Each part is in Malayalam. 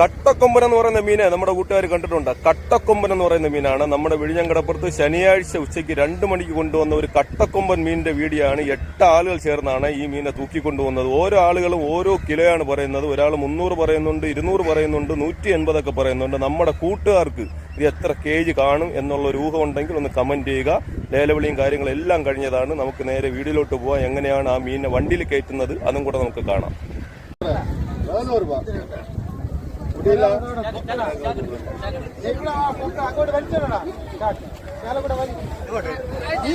കട്ടക്കൊമ്പൻ എന്ന് പറയുന്ന മീനെ നമ്മുടെ കൂട്ടുകാർ കണ്ടിട്ടുണ്ട്. കട്ടക്കൊമ്പൻ എന്ന് പറയുന്ന മീനാണ്. നമ്മുടെ വിഴിഞ്ഞങ്കടപ്പുറത്ത് ശനിയാഴ്ച ഉച്ചയ്ക്ക് രണ്ട് മണിക്ക് കൊണ്ടുവന്ന ഒരു കട്ടക്കൊമ്പൻ മീനിന്റെ വീഡിയോ ആണ് എട്ട് ആളുകൾ ചേർന്നാണ് ഈ മീനെ തൂക്കിക്കൊണ്ടുവന്നത്. ഓരോ ആളുകളും ഓരോ കിലോയാണ് പറയുന്നത്. ഒരാൾ മുന്നൂറ് പറയുന്നുണ്ട് ഇരുന്നൂറ് പറയുന്നുണ്ട് നൂറ്റി എൺപതൊക്കെ പറയുന്നുണ്ട്. നമ്മുടെ കൂട്ടുകാർക്ക് ഇത് എത്ര കെ ജി കാണും എന്നുള്ള ഒരു ഊഹം ഉണ്ടെങ്കിൽ ഒന്ന് കമന്റ് ചെയ്യുക. ലേലവിളിയും കാര്യങ്ങളെല്ലാം കഴിഞ്ഞതാണ്. നമുക്ക് നേരെ വീടിലോട്ട് പോവാം. എങ്ങനെയാണ് ആ മീനിനെ വണ്ടിയിൽ കയറ്റുന്നത്? അതും കൂടെ നമുക്ക് കാണാം. അങ്ങോട്ട് ഈ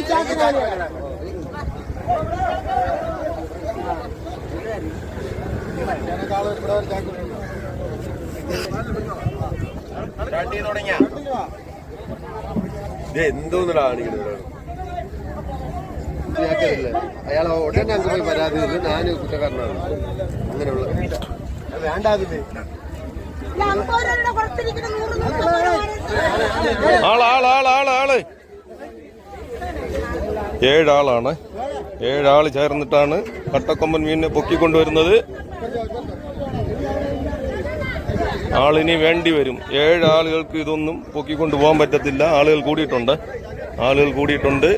അയാൾ ഉടനെ അങ്ങനെ പരാതി ഞാൻ കുറ്റക്കാരനാണ്. അങ്ങനെയുള്ള വേണ്ടാതില്ലേ? ഏഴാളാണ്. ഏഴാൾ ചേർന്നിട്ടാണ് കട്ടക്കൊമ്പൻ മീനിനെ പൊക്കിക്കൊണ്ടുവരുന്നത്. ആളിനി വേണ്ടി വരും. ഏഴാളുകൾക്ക് ഇതൊന്നും പൊക്കിക്കൊണ്ടു പോകാൻ പറ്റത്തില്ല. ആളുകൾ കൂടിയിട്ടുണ്ട്. ആളുകൾ കൂടിയിട്ടുണ്ട്.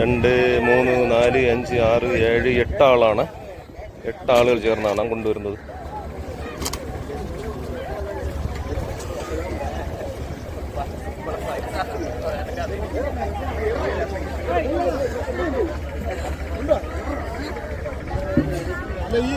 രണ്ട് മൂന്ന് നാല് അഞ്ച് ആറ് ഏഴ് എട്ട് ആളാണ് എട്ട് ആളുകൾ ചേർന്നാണ് കൊണ്ടുവരുന്നത് ഈ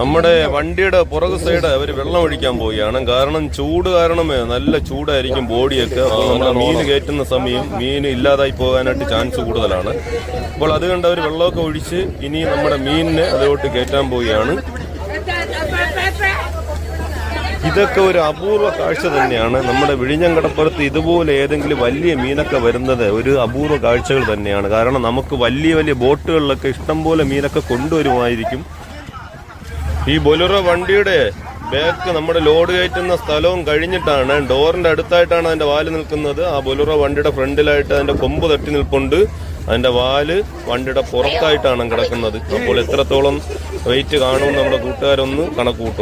നമ്മുടെ വണ്ടിയുടെ പുറകു സൈഡ് അവർ വെള്ളം ഒഴിക്കാൻ പോവുകയാണ്. കാരണം ചൂട് കാരണമേ നല്ല ചൂടായിരിക്കും ബോഡിയൊക്കെ. നമ്മുടെ മീൻ കയറ്റുന്ന സമയം മീൻ ഇല്ലാതായി പോകാനായിട്ട് ചാൻസ് കൂടുതലാണ്. അപ്പോൾ അത് കണ്ട് അവർ വെള്ളമൊക്കെ ഒഴിച്ച് ഇനി നമ്മുടെ മീനിനെ അതിലോട്ട് കയറ്റാൻ പോവുകയാണ്. ഇതൊക്കെ ഒരു അപൂർവ കാഴ്ച തന്നെയാണ്. നമ്മുടെ വിഴിഞ്ഞങ്കടപ്പുറത്ത് ഇതുപോലെ ഏതെങ്കിലും വലിയ മീനൊക്കെ വരുന്നത് ഒരു അപൂർവ കാഴ്ചകൾ തന്നെയാണ്. കാരണം നമുക്ക് വലിയ വലിയ ബോട്ടുകളിലൊക്കെ ഇഷ്ടംപോലെ മീനൊക്കെ കൊണ്ടുവരുമായിരിക്കും. ഈ ബൊലറോ വണ്ടിയുടെ ബാക്ക് നമ്മുടെ ലോഡ് കയറ്റുന്ന സ്ഥലവും കഴിഞ്ഞിട്ടാണ് ഡോറിന്റെ അടുത്തായിട്ടാണ് അതിന്റെ വാൽ നിൽക്കുന്നത്. ആ ബൊലറോ വണ്ടിയുടെ ഫ്രണ്ടിലായിട്ട് അതിന്റെ കൊമ്പ് തട്ടി നിൽപ്പുണ്ട്. അതിന്റെ വാൽ വണ്ടിയുടെ പുറത്തായിട്ടാണ് കിടക്കുന്നത്. അപ്പോൾ എത്രത്തോളം വെയിറ്റ് കാണുമെന്ന് നമ്മുടെ കൂട്ടുകാരൊന്ന് കണക്ക് കൂട്ടും